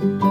Thank you.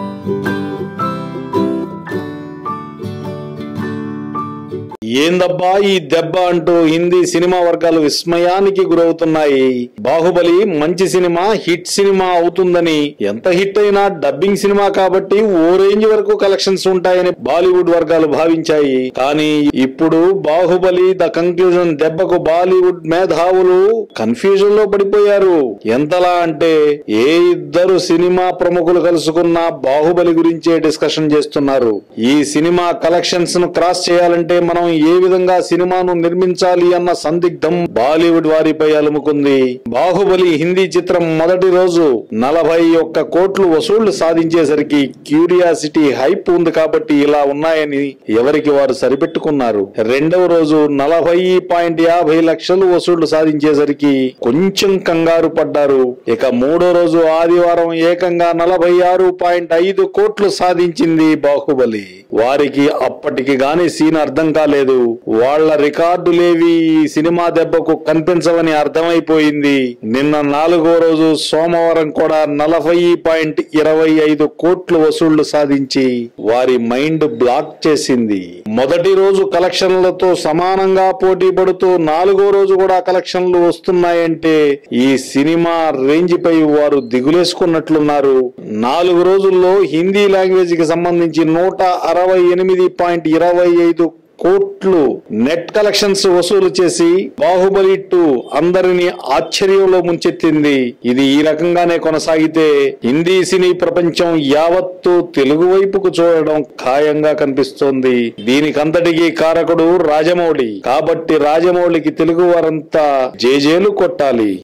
ఏందబ్బా ఈ దెబ్బ అంటూ హిందీ సినిమా వర్గాలు విస్మయానికి గురవుతున్నాయి. బాహుబలి మంచి సినిమా హిట్ సినిమా అవుతుందని. ఎంత హిట్ అయినా డబ్బింగ్ సినిమా కాబట్టి ఓ రేంజ్ వరకు కలెక్షన్స్ ఉంటాయని బాలీవుడ్ వర్గాలు భావించాయి. కానీ ఇప్పుడు బాహుబలి ద కంక్లూజన్ దెబ్బకు బాలీవుడ్ మేధావులు కన్ఫ్యూజన్లో పడిపోయారు. ఎంతలా అంటే ఏ ఇద్దరు సినిమా ప్రముఖులు కలుసుకున్న బాహుబలి గురించే డిస్కషన్ చేస్తున్నారు. ఈ సినిమా కలెక్షన్స్ను క్రాస్ చేయాలంటే మనం ఏ విధంగా సినిమాను నిర్మించాలి అన్న సందిగ్ధం బాలీవుడ్ వారిపై అలుముకుంది. బాహుబలి హిందీ చిత్రం మొదటి రోజు నలభై ఒక్క కోట్లు వసూళ్ళు సాధించేసరికి క్యూరియాసిటీ హైప్ ఉంది కాబట్టి ఇలా ఉన్నాయని ఎవరికి వారు సరిపెట్టుకున్నారు. రెండవ రోజు నలభై పాయింట్ యాభై లక్షలు వసూళ్ళు సాధించేసరికి కొంచెం కంగారు పడ్డారు. ఇక మూడో రోజు ఆదివారం ఏకంగా నలభై ఆరు పాయింట్ ఐదు కోట్లు సాధించింది బాహుబలి. వారికి అప్పటికి గాని సీన్ అర్థం కాలేదు. వాళ్ళ రికార్డులేవి ఈ సినిమా దెబ్బకు కనిపించవని అర్థమైపోయింది. నిన్న నాలుగో రోజు సోమవారం కూడా నలభై పాయింట్ ఇరవై ఐదు కోట్లు వసూళ్ళు సాధించి వారి మైండ్ బ్లాక్ చేసింది. మొదటి రోజు కలెక్షన్లతో సమానంగా పోటీ పడుతూ నాలుగో రోజు కూడా కలెక్షన్లు వస్తున్నాయంటే ఈ సినిమా రేంజ్ పై వారు దిగులేసుకున్నట్లున్నారు. నాలుగు రోజుల్లో హిందీ లాంగ్వేజ్కి సంబంధించి నూట అరవై ఎనిమిది పాయింట్ ఇరవై ఐదు కోట్లు నెట్ కలెక్షన్స్ వసూలు చేసి బాహుబలి టూ అందరిని ఆశ్చర్యంలో ముంచెత్తింది. ఇది ఈ రకంగానే కొనసాగితే హిందీ సినీ ప్రపంచం యావత్తు తెలుగు వైపుకు చూడడం ఖాయంగా కనిపిస్తోంది. దీనికంతటికీ కారకుడు రాజమౌళి. కాబట్టి రాజమౌళికి తెలుగు వారంతా జేజేలు కొట్టాలి.